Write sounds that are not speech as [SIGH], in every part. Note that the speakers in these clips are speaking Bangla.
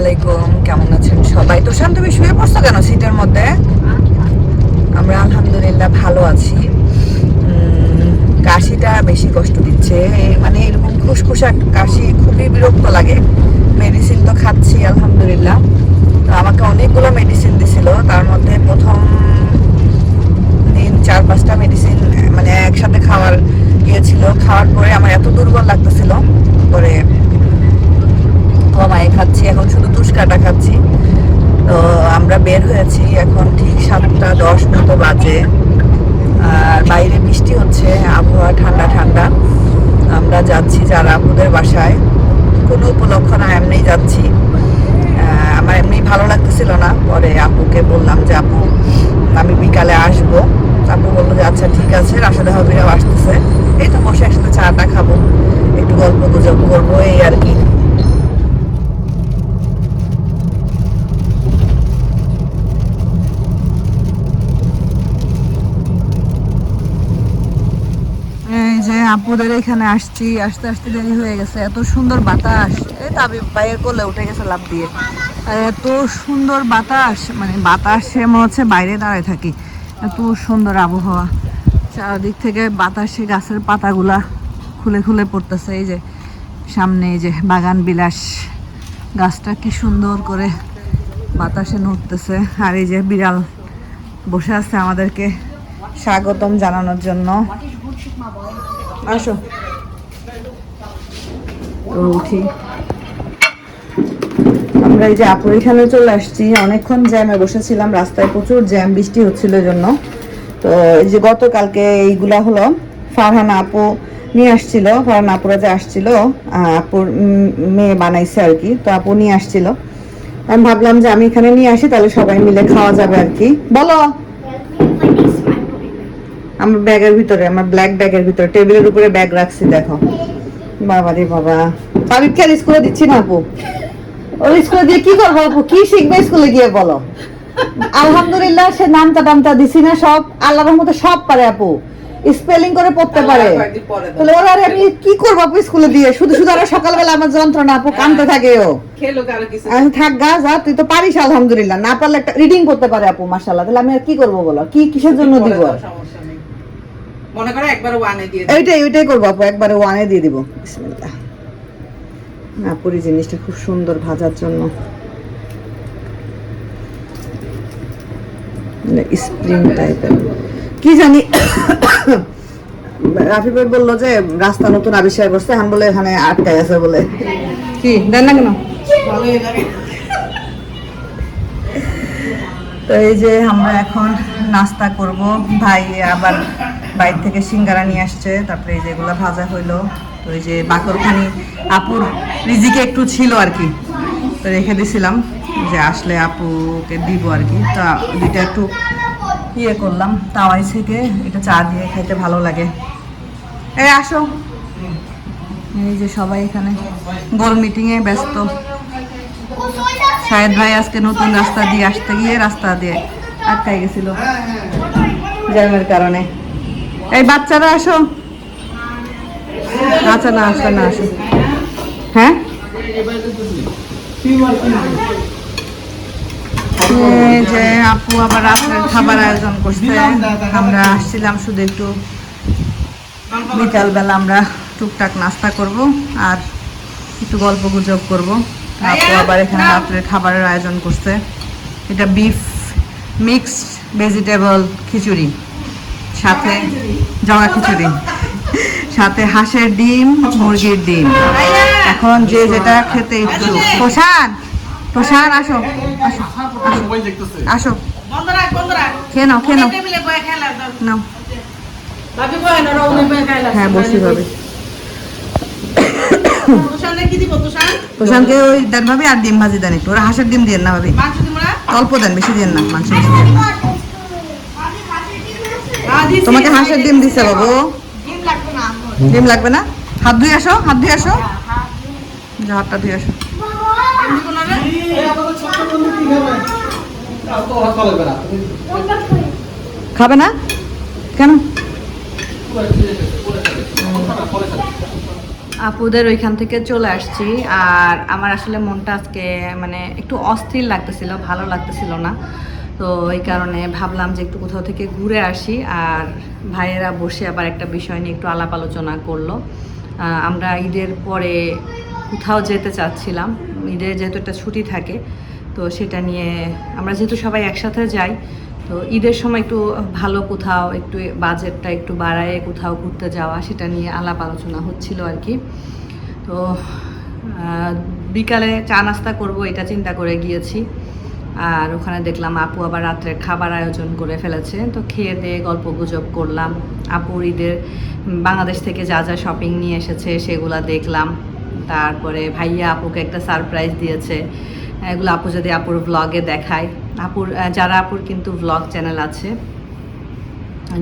আলাইকুম, কেমন আছেন সবাই? তো তুমি শুয়ে পড়ছো কেন সিটের মধ্যে? আমরা আলহামদুলিল্লাহ ভালো আছি। কাশিটা বেশি কষ্ট দিচ্ছে। মানে এরকম খুসখুসা কাশি খুবই বিরক্ত লাগে। মেডিসিন তো খাচ্ছি, আলহামদুলিল্লাহ। তো আমাকে অনেকগুলো মেডিসিন দিছিল। তার মধ্যে প্রথম দিন চার পাঁচটা মেডিসিন মানে একসাথে খাওয়ার ইয়ে ছিল। খাওয়ার পরে আমার এত দুর্বল লাগতেছিল। পরে কমায় খাচ্ছি এখন শুধু তুষকাটা খাচ্ছি তো আমরা বের হয়েছি এখন ঠিক সাতটা দশ মতো বাজে। আর বাইরে বৃষ্টি হচ্ছে, আবহাওয়া ঠান্ডা ঠান্ডা। আমরা যাচ্ছি যারা আপুদের বাসায়। কোনো উপলক্ষ না এমনি যাচ্ছি। আমার এমনি ভালো লাগতেছিল না। পরে আপুকে বললাম যে, আপু, আমি বিকালে আসব। আপু বলল যে আচ্ছা ঠিক আছে, রাশেদা হবিরাও আসতেছে। এই তো বসে একসাথে চাটা খাব। একটু গল্প গুজব করব, এই আর কি এই যে আপুদের এখানে আসছি, আসতে আসতে দেরি হয়ে গেছে। এত সুন্দর বাতাস। এই তো আমি বাইরের কোলে উঠে গেছে লাভ দিয়ে। এত সুন্দর বাতাস। মানে বাতাসে মনে হচ্ছে বাইরে দাঁড়ায় থাকি। এত সুন্দর আবহাওয়া। চারদিক থেকে বাতাসে গাছের পাতাগুলা খুলে খুলে পড়তেছে। এই যে সামনে এই যে বাগান বিলাস। গাছটা কি সুন্দর করে বাতাসে নড়তেছে। আর এই যে বিড়াল বসে আছে আমাদেরকে স্বাগতম জানানোর জন্য। আসো। তো উঠি। আমরা এই যে আপুর এখানে চলে আসছি। অনেকক্ষণ জ্যামে বসেছিলাম। রাস্তায় প্রচুর জ্যাম বৃষ্টি হচ্ছিল জন্য। তো এই যে গতকালকে এইগুলা হলো। ফারহানা আপু নিয়ে আসছিল। ফারহানা আপুরা যে আসছিল আপুর মেয়ে বানাইছে আর কি। তো আপু নিয়ে আসছিল। আমি ভাবলাম যে আমি এখানে নিয়ে আসি তাহলে সবাই মিলে খাওয়া যাবে আর কি। বলো। আমার ব্যাগের ভিতরে আমার ব্ল্যাক ব্যাগের ভিতরে টেবিলের উপরে ব্যাগ রাখছি দেখো। বাবা। রে বাবা তাবিবকে আর স্কুলে দিচ্ছি না আপু? ওর স্কুলে দিয়ে কি করব আপু? কি শিখবে স্কুলে গিয়ে বলো? আলহামদুলিল্লাহ সে নামটা টামটা দিছি না সব। আল্লাহর মতো সব পারে আপু। স্পেলিং করে পড়তে পারে। তাহলে ওরা আর আমি কি করব আপু স্কুলে দিয়ে? শুধু শুধু আর সকালবেলা আমার যন্ত্রণা আপু কানতে থাকে ও। খেলো কারও কিছু। আমি থাক গা যা তুই তো পারিস আলহামদুলিল্লাহ। না পারলে একটা রিডিং করতে পারে আপু মাশাল্লাহ তাহলে আমি আর কি করব বলো? কি কিসের জন্য দিব দাও, আর? সমস্যা নেই মনে করো একবার ওয়ানে দিয়ে। এইটাই ওইটাই করব আপু একবারে ওয়ানে দিয়ে দিব। বিসমিল্লাহ। না পুরি জিনিসটা খুব সুন্দর ভাজার জন্য। স্প্রিং টাইপের কি জানি রাফি ভাই বলল যে রাস্তা নতুন আবিষ্কার করছে এখন বলে এখানে আটকাই আছে বলে। কি দেন না কেন? তো এই যে আমরা এখন নাস্তা করব ভাই আবার বাইরে থেকে সিঙ্গারা নিয়ে আসছে, তারপরে এই যেগুলো ভাজা হইল। তো এই যে বাকরখানি আপুর রিজিকে একটু ছিল আর কি। তো রেখে দিছিলাম যে আসলে আপুকে দিব আর কি। তা দুইটা একটু ইয়ে করলাম, তাওয়াই থেকে এটা চা দিয়ে খাইতে ভালো লাগে। এই আসো। এই যে সবাই এখানে গোল মিটিংয়ে ব্যস্ত। শাহেদ ভাই আজকে নতুন রাস্তা দিয়ে আসতে গিয়ে রাস্তা দিয়ে আটকাই গেছিল। জ্যামের কারণে। এই বাচ্চারা আসো। আচ্ছা না, আসো না, আসো। হ্যাঁ? যে আপু আবার রাত্রের খাবার আয়োজন করছে। আমরা আসছিলাম শুধু একটু বিকালবেলা আমরা টুকটাক নাস্তা করব আর একটু গল্প গুজব করব। আপু আবার এখানে রাত্রে খাবারের আয়োজন করছে। এটা বিফ মিক্সড ভেজিটেবল খিচুড়ি। সাথে জগা খিচুড়ি। সাথে হাঁসের ডিম মুরগির ডিম। এখন যে যেটা খেতে ইচ্ছুক। প্রসাদ প্রসাদ আসো। আসো আসো। খেয়ে নাও খেয়ে নাও। হ্যাঁ বসি ভাবে। তুষারে কি দিব তুষার প্রশানকে ওই দেন ভাবি আর ডিম ভাজি দেন একটু। ওরা হাঁসের ডিম দিয়ে না ভাবি। অল্প দেন বেশি দেন না মাংস বেশি তোমাকে হাঁসের ডিম দিছে বাবু। ডিম লাগবে না হাত ধুয়ে আসো হাত ধুয়ে আসো। হাতটা ধুয়ে আসো। খাবে না? কেন? আপুদের ওইখান থেকে চলে আসছি আর আমার আসলে মনটা আজকে মানে একটু অস্থির লাগতেছিল ভালো লাগতেছিল না। তো এই কারণে ভাবলাম যে একটু কোথাও থেকে ঘুরে আসি, আর ভাইয়েরা বসে আবার একটা বিষয় নিয়ে একটু আলাপ আলোচনা করল। আমরা ঈদের পরে কোথাও যেতে চাচ্ছিলাম ঈদের যেহেতু একটা ছুটি থাকে, তো সেটা নিয়ে আমরা যেহেতু সবাই একসাথে যাই, তো ঈদের সময় একটু ভালো কোথাও, একটু বাজেটটা একটু বাড়ায় কোথাও ঘুরতে যাওয়া, সেটা নিয়ে আলাপ আলোচনা হচ্ছিল আর কি। তো বিকালে চা নাস্তা করব, এটা চিন্তা করে গিয়েছি। আর ওখানে দেখলাম আপু আবার রাত্রে খাবার আয়োজন করে ফেলেছে। তো খেয়ে দিয়ে গল্প গুজব করলাম। আপুর ঈদের বাংলাদেশ থেকে যা যা শপিং নিয়ে এসেছে সেগুলা দেখলাম। তারপরে ভাইয়া আপুকে একটা সারপ্রাইজ দিয়েছে। এগুলো আপু যদি আপুর ব্লগে দেখায়। আপুর যারা আপুর কিন্তু ব্লগ চ্যানেল আছে,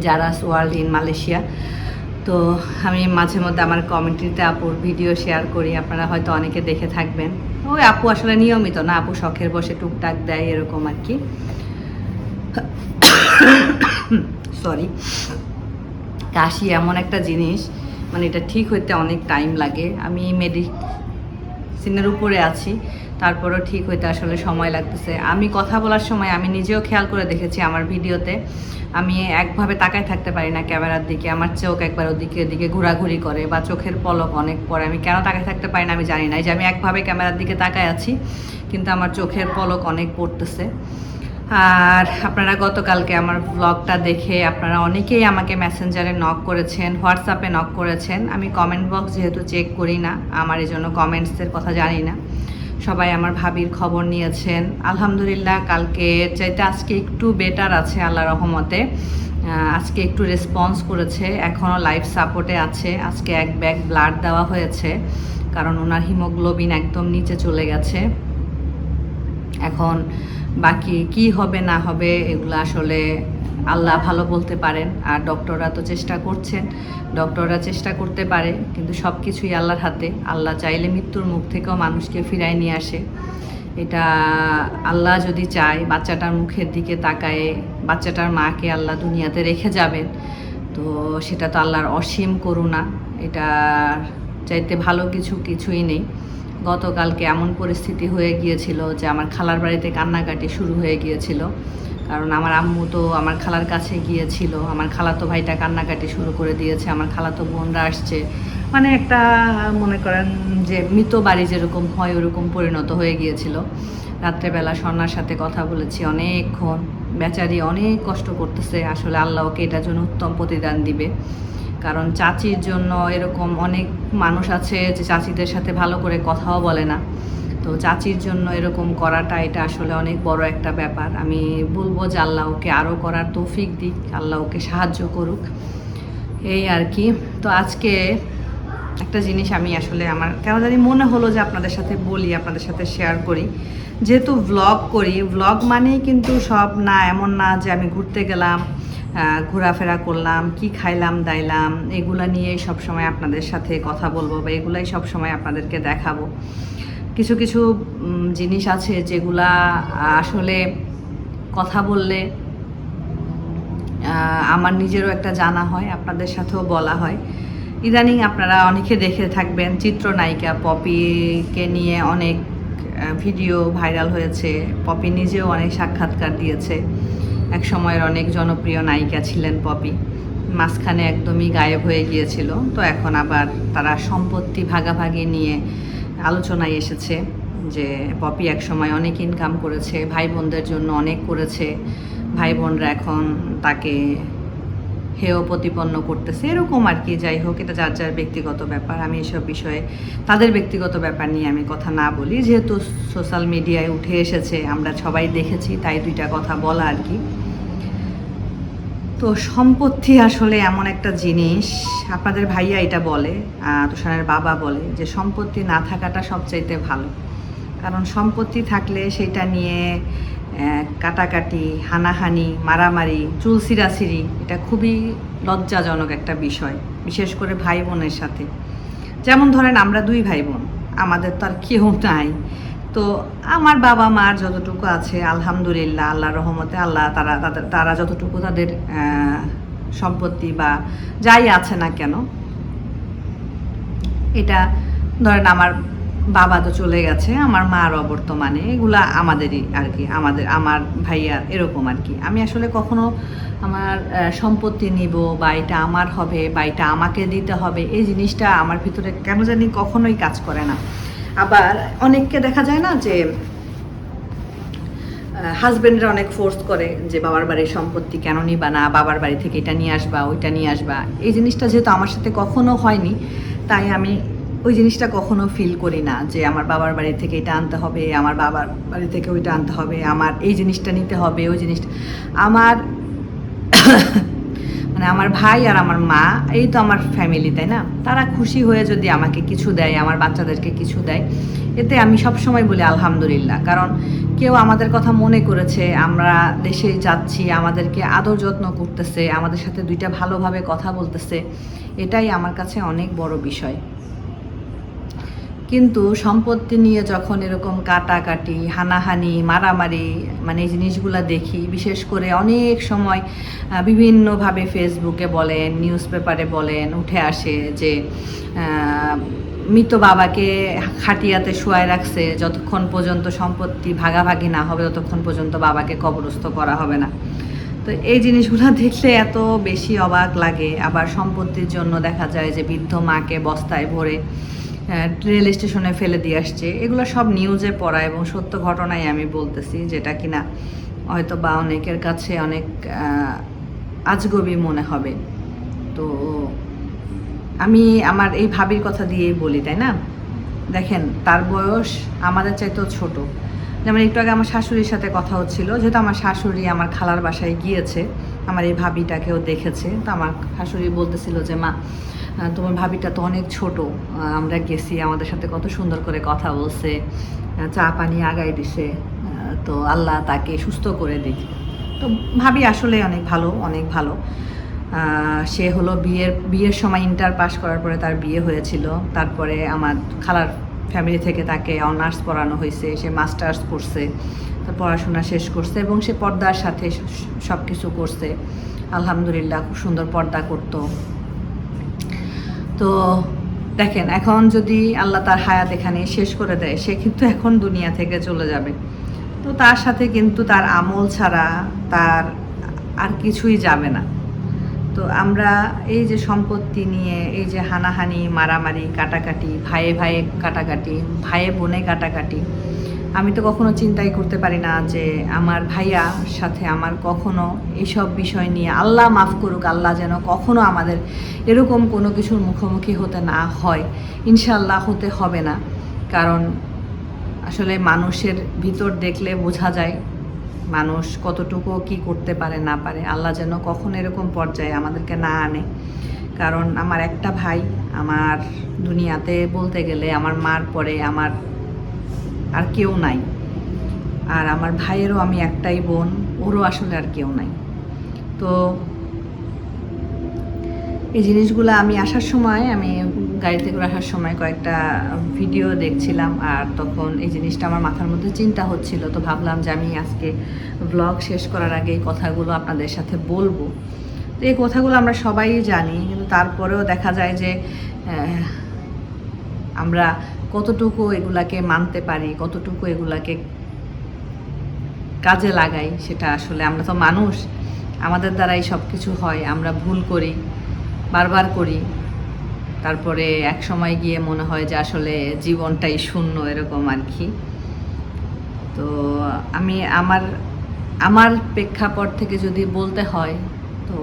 যারা ওয়ার্ল্ড ইন মালয়েশিয়া, তো আমি মাঝে মধ্যে আমার কমেন্ট্রিতে আপুর ভিডিও শেয়ার করি। আপনারা হয়তো অনেকে দেখে থাকবেন। ওই আপু আসলে নিয়মিত না, আপু শখের বসে টুকটাক দেয় এরকম আর কি। সরি কাশি এমন একটা জিনিস মানে এটা ঠিক হইতে অনেক টাইম লাগে। আমি মেডিসিনের উপরে আছি। তারপরও ঠিক হইতে আসলে সময় লাগতেছে। আমি কথা বলার সময় আমি নিজেও খেয়াল করে দেখেছি আমার ভিডিওতে। আমি একভাবে তাকায় থাকতে পারি না ক্যামেরার দিকে। আমার চোখ একবার ওদিকে ওদিকে ঘোরাঘুরি করে বা চোখের পলক অনেক পরে আমি কেন তাকায় থাকতে পারি না আমি জানি না। যে আমি একভাবে ক্যামেরার দিকে তাকায় আছি, কিন্তু আমার চোখের পলক অনেক পড়তেছে। আর আপনারা গতকালকে আমার ব্লগটা দেখে আপনারা অনেকেই আমাকে মেসেঞ্জারে নক করেছেন হোয়াটসঅ্যাপে নক করেছেন। আমি কমেন্ট বক্স যেহেতু চেক করি না, আমার এই জন্য কমেন্টসের কথা জানি না। সবাই আমার ভাবির খবর নিয়েছেন। আলহামদুলিল্লাহ, কালকে চাইতে আজকে একটু বেটার আছে আল্লাহ রহমতে। আজকে একটু রেসপন্স করেছে এখনও লাইফ সাপোর্টে আছে। আজকে এক ব্যাগ ব্লাড দেওয়া হয়েছে, কারণ ওনার হিমোগ্লোবিন একদম নিচে চলে গেছে। এখন বাকি কি হবে, না হবে, এগুলো আসলে আল্লাহ ভালো বলতে পারেন। আর ডক্টররা তো চেষ্টা করছেন, ডক্টররা চেষ্টা করতে পারে, কিন্তু সব কিছুই আল্লাহর হাতে। আল্লাহ চাইলে মৃত্যুর মুখ থেকেও মানুষকে ফিরায় নিয়ে আসে। এটা আল্লাহ যদি চায়, বাচ্চাটার মুখের দিকে তাকায় বাচ্চাটার মাকে আল্লাহ দুনিয়াতে রেখে যাবেন, তো সেটা তো আল্লাহর অসীম করুণা। এটা চাইতে ভালো কিছু কিছুই নেই। গতকালকে এমন পরিস্থিতি হয়ে গিয়েছিল যে আমার খালার বাড়িতে কান্নাকাটি শুরু হয়ে গিয়েছিল। কারণ আমার আম্মু তো আমার খালার কাছে গিয়েছিল। আমার খালাতো ভাইটা কান্নাকাটি শুরু করে দিয়েছে। আমার খালাতো বোনরা আসছে। মানে একটা, মনে করেন যে মৃত বাড়ি যেরকম হয়, ওরকম পরিণত হয়ে গিয়েছিল। রাত্রেবেলা সন্ন্যার সাথে কথা বলেছি অনেকক্ষণ। বেচারি অনেক কষ্ট করতেছে। আসলে আল্লাহ ওকে এটার জন্য উত্তম প্রতিদান দিবে। কারণ চাচির জন্য এরকম অনেক মানুষ আছে যে চাচিদের সাথে ভালো করে কথাও বলে না। তো চাচির জন্য এরকম করাটা এটা আসলে অনেক বড় একটা ব্যাপার। আমি বলব যে আল্লাহ ওকে আরও করার তৌফিক দিক, আল্লাহ ওকে সাহায্য করুক। এই আর কি। তো আজকে একটা জিনিস আমি আসলে আমার কেন জানি মনে হলো যে আপনাদের সাথে বলি, আপনাদের সাথে শেয়ার করি। যেহেতু ভ্লগ করি ভ্লগ মানেই কিন্তু সব না, এমন না যে আমি ঘুরতে গেলাম ঘোরাফেরা করলাম, কি খাইলাম, দাইলাম, এগুলা নিয়েই সবসময় আপনাদের সাথে কথা বলব বা এগুলাই সবসময় আপনাদেরকে দেখাবো। কিছু কিছু জিনিস আছে যেগুলা আসলে কথা বললে আমার নিজেরও একটা জানা হয়, আপনাদের সাথেও বলা হয়। ইদানিং আপনারা অনেকে দেখে থাকবেন, চিত্রনায়িকা পপিকে নিয়ে অনেক ভিডিও ভাইরাল হয়েছে, পপি নিজেও অনেক সাক্ষাৎকার দিয়েছে। এক সময়ের অনেক জনপ্রিয় নায়িকা ছিলেন পপি। মাঝখানে একদমই গায়েব হয়ে গিয়েছিল, তো এখন আবার তারা সম্পত্তি ভাগাভাগি নিয়ে আলোচনায় এসেছে যে পপি এক সময় অনেক ইনকাম করেছে ভাই বোনদের জন্য অনেক করেছে ভাই বোনরা এখন তাকে হেয় প্রতিপন্ন করতেছে। এরকম আর কি, যাই হোক, এটা যার যার ব্যক্তিগত ব্যাপার। আমি এসব বিষয়ে তাদের ব্যক্তিগত ব্যাপার নিয়ে আমি কথা না বলি। যেহেতু সোশ্যাল মিডিয়ায় উঠে এসেছে, আমরা সবাই দেখেছি, তাই দুইটা কথা বলা আর কি। তো সম্পত্তি আসলে এমন একটা জিনিস, আপনাদের ভাইয়া এটা বলে তুষারের বাবা বলে, যে সম্পত্তি না থাকাটা সবচাইতে ভালো। কারণ সম্পত্তি থাকলে সেটা নিয়ে কাটাকাটি, হানাহানি, মারামারি, চুলসিরাসিরি, এটা খুবই লজ্জাজনক একটা বিষয়, বিশেষ করে ভাই বোনের সাথে। যেমন ধরেন আমরা দুই ভাই বোন, আমাদের তো আর কেউ নাই। তো আমার বাবা মার যতটুকু আছে, আলহামদুলিল্লাহ আল্লাহ রহমতে আল্লাহ তারা, তাদের, তারা যতটুকু তাদের সম্পত্তি বা যাই আছে না কেন, এটা ধরেন আমার বাবা তো চলে গেছে, আমার মার অবর্তমানে, এগুলা আমাদেরই আর কি, আমাদের, আমার ভাইয়ার এরকম আর কি। আমি আসলে কখনো আমার সম্পত্তি নিব বা এটা আমার হবে বা এটা আমাকে দিতে হবে, এই জিনিসটা আমার ভিতরে কেন জানি কখনোই কাজ করে না। আবার অনেককে দেখা যায় না যে হাজবেন্ডরা অনেক ফোর্স করে যে বাবার বাড়ির সম্পত্তি কেন নিবা না, বাবার বাড়ি থেকে এটা নিয়ে আসবা, ওইটা নিয়ে আসবা। এই জিনিসটা যেহেতু আমার সাথে কখনো হয়নি, তাই আমি ওই জিনিসটা কখনো ফিল করি না যে আমার বাবার বাড়ি থেকে এটা আনতে হবে, আমার বাবার বাড়ি থেকে ওইটা আনতে হবে, আমার এই জিনিসটা নিতে হবে, ওই জিনিসটা। আমার মানে আমার ভাই আর আমার মা, এই তো আমার ফ্যামিলি তাই না? তারা খুশি হয়ে যদি আমাকে কিছু দেয়, আমার বাচ্চাদেরকে কিছু দেয়, এতে আমি সবসময় বলি আলহামদুলিল্লাহ। কারণ কেউ আমাদের কথা মনে করেছে, আমরা দেশে যাচ্ছি, আমাদেরকে আদর যত্ন করতেছে, আমাদের সাথে দুইটা ভালোভাবে কথা বলতেছে, এটাই আমার কাছে অনেক বড় বিষয়। কিন্তু সম্পত্তি নিয়ে যখন এরকম কাটাকাটি, হানাহানি, মারামারি মানে এই জিনিসগুলো দেখি, বিশেষ করে অনেক সময় বিভিন্নভাবে ফেসবুকে বলেন নিউজ পেপারে বলেন, উঠে আসে যে মৃত বাবাকে খাটিয়াতে শোয়ায় রাখছে, যতক্ষণ পর্যন্ত সম্পত্তি ভাগাভাগি না হবে, ততক্ষণ পর্যন্ত বাবাকে কবরস্থ করা হবে না। তো এই জিনিসগুলো [LAUGHS] দেখলে এত বেশি অবাক লাগে। আবার সম্পত্তির জন্য দেখা যায় যে বৃদ্ধ মাকে বস্তায় ভরে রেল স্টেশনে ফেলে দিয়ে আসছে। এগুলো সব নিউজে পড়া এবং সত্য ঘটনাই আমি বলতেছি, যেটা কিনা হয়তো বা অনেকের কাছে অনেক আজগবি মনে হবে। তো আমি আমার এই ভাবির কথা দিয়েই বলি, তাই না? দেখেন, তার বয়স আমাদের চাইতেও ছোট। যেমন একটু আগে আমার শাশুড়ির সাথে কথা হচ্ছিল, যেহেতু আমার শাশুড়ি আমার খালার বাসায় গিয়েছে, আমার এই ভাবিটাকেও দেখেছে। তো আমার শাশুড়ি বলতেছিল যে, মা তোমার ভাবিটা তো অনেক ছোট। আমরা গেছি, আমাদের সাথে কত সুন্দর করে কথা বলছে চা পানি আগাই দিছে তো আল্লাহ তাকে সুস্থ করে দিক। তো ভাবি আসলে অনেক ভালো অনেক ভালো। সে হলো বিয়ের বিয়ের সময় ইন্টার পাস করার পরে তার বিয়ে হয়েছিল। তারপরে আমার খালার ফ্যামিলি থেকে তাকে অনার্স পড়ানো হয়েছে, সে মাস্টার্স করছে তার পড়াশোনা শেষ করছে এবং সে পর্দার সাথে সব কিছু করছে। আলহামদুলিল্লাহ, খুব সুন্দর পর্দা করতো। তো দেখেন, এখন যদি আল্লাহ তার হায়াত এখানে শেষ করে দেয়, সে কিন্তু এখন দুনিয়া থেকে চলে যাবে। তো তার সাথে কিন্তু তার আমল ছাড়া তার আর কিছুই যাবে না। তো আমরা এই যে সম্পত্তি নিয়ে, এই যে হানাহানি, মারামারি, কাটাকাটি, ভাইয়ে ভাইয়ে কাটাকাটি, ভাইয়ে বোনে কাটাকাটি আমি তো কখনো চিন্তাই করতে পারি না যে আমার ভাইয়া সাথে আমার কখনো এইসব বিষয় নিয়ে আল্লাহ মাফ করুক, আল্লাহ যেন কখনো আমাদের এরকম কোনো কিছুর মুখোমুখি হতে না হয়। ইনশাল্লাহ হতে হবে না। কারণ আসলে মানুষের ভিতর দেখলে বোঝা যায় মানুষ কতটুকু কি করতে পারে, না পারে। আল্লাহ যেন কখন এরকম পর্যায়ে আমাদেরকে না আনে। কারণ আমার একটা ভাই, আমার দুনিয়াতে বলতে গেলে আমার মার পরে আমার আর কেউ নাই। আর আমার ভাইয়েরও আমি একটাই বোন, ওরও আসলে আর কেউ নাই। তো এই জিনিসগুলো আমি আসার সময়, আমি গাড়িতে করে আসার সময় কয়েকটা ভিডিও দেখছিলাম, আর তখন এই জিনিসটা আমার মাথার মধ্যে চিন্তা হচ্ছিল। তো ভাবলাম যে আমি আজকে ব্লগ শেষ করার আগে এই কথাগুলো আপনাদের সাথে বলব। তো এই কথাগুলো আমরা সবাই জানি, কিন্তু তারপরেও দেখা যায় যে আমরা কতটুকু এগুলাকে মানতে পারি, কতটুকু এগুলাকে কাজে লাগাই, সেটা আসলে আমরা তো মানুষ। আমাদের দ্বারাই সব কিছু হয়, আমরা ভুল করি, বারবার করি। তারপরে এক সময় গিয়ে মনে হয় যে আসলে জীবনটাই শূন্য এরকম আর কি। তো আমি আমার আমার প্রেক্ষাপট থেকে যদি বলতে হয়, তো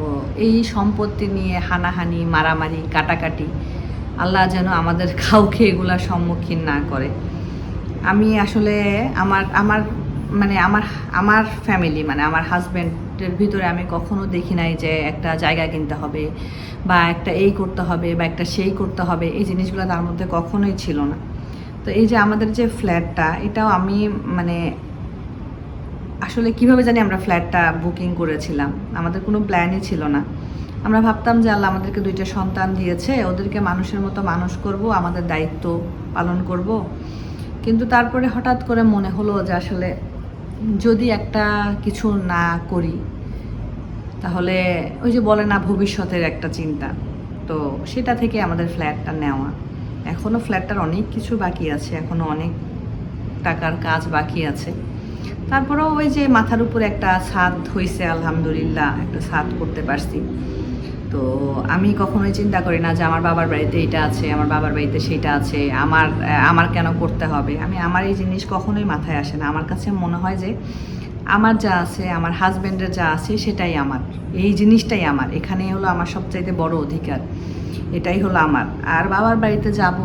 এই সম্পত্তি নিয়ে হানাহানি, মারামারি, কাটাকাটি আল্লাহ যেন আমাদের কাউকে এগুলার সম্মুখীন না করে। আমি আসলে আমার আমার মানে আমার আমার ফ্যামিলি মানে আমার হাজব্যান্ডের ভিতরে আমি কখনো দেখি নাই যে একটা জায়গা কিনতে হবে বা একটা এই করতে হবে বা একটা সেই করতে হবে, এই জিনিসগুলো তার মধ্যে কখনোই ছিল না। তো এই যে আমাদের যে ফ্ল্যাটটা এটাও আমি মানে আসলে কীভাবে জানি আমরা ফ্ল্যাটটা বুকিং করেছিলাম? আমাদের কোনো প্ল্যানই ছিল না। আমরা ভাবতাম যে আল্লাহ আমাদেরকে দুইটা সন্তান দিয়েছে, ওদেরকে মানুষের মতো মানুষ করব, আমাদের দায়িত্ব পালন করব। কিন্তু তারপরে হঠাৎ করে মনে হলো যে আসলে যদি একটা কিছু না করি, তাহলে ওই যে বলে না ভবিষ্যতের একটা চিন্তা। তো সেটা থেকে আমাদের ফ্ল্যাটটা নেওয়া। এখনও ফ্ল্যাটটার অনেক কিছু বাকি আছে এখনও অনেক টাকার কাজ বাকি আছে। তারপরেও ওই যে মাথার উপরে একটা ছাদ হয়েছে আলহামদুলিল্লাহ, একটা ছাদ করতে পারছি। তো আমি কখনোই চিন্তা করি না যে আমার বাবার বাড়িতে এটা আছে, আমার বাবার বাড়িতে সেটা আছে, আমার আমার কেন করতে হবে? আমি, আমার এই জিনিস কখনোই মাথায় আসে না। আমার কাছে মনে হয় যে আমার যা আছে, আমার হাজব্যান্ডের যা আছে সেটাই আমার। এই জিনিসটাই আমার। এখানেই হলো আমার সবচাইতে বড় অধিকার। এটাই হলো আমার। আর বাবার বাড়িতে যাব,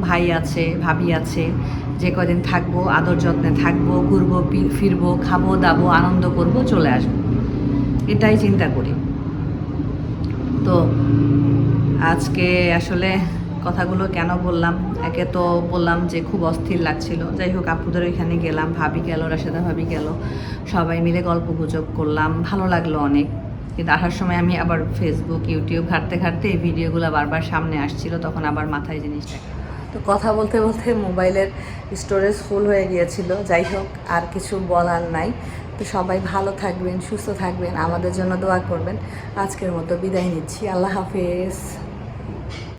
ভাই আছে, ভাবি আছে, যে কদিন থাকব, আদর যত্নে থাকব, ঘুরবো ফিরবো, খাব, দাবো, আনন্দ করব, চলে আসব। এটাই চিন্তা করি। তো আজকে আসলে কথাগুলো কেন বললাম? একে তো বললাম যে খুব অস্থির লাগছিল। যাই হোক, আপুদের ওইখানে গেলাম, ভাবি গেল, রাশেদা ভাবি গেল, সবাই মিলে গল্প গুজব করলাম, ভালো লাগল অনেক। কিন্তু আসার সময় আমি আবার ফেসবুক ইউটিউব ঘাঁটতে ঘাঁটতে এই ভিডিওগুলো বারবার সামনে আসছিল, তখন আবার মাথায় জিনিসটা। তো কথা বলতে বলতে মোবাইলের স্টোরেজ ফুল হয়ে গিয়েছিল। যাই হোক, আর কিছু বলার নাই। তো সবাই ভালো থাকবেন, সুস্থ থাকবেন, আমাদের জন্য দোয়া করবেন। আজকের মতো বিদায় নিচ্ছি, আল্লাহ হাফেজ।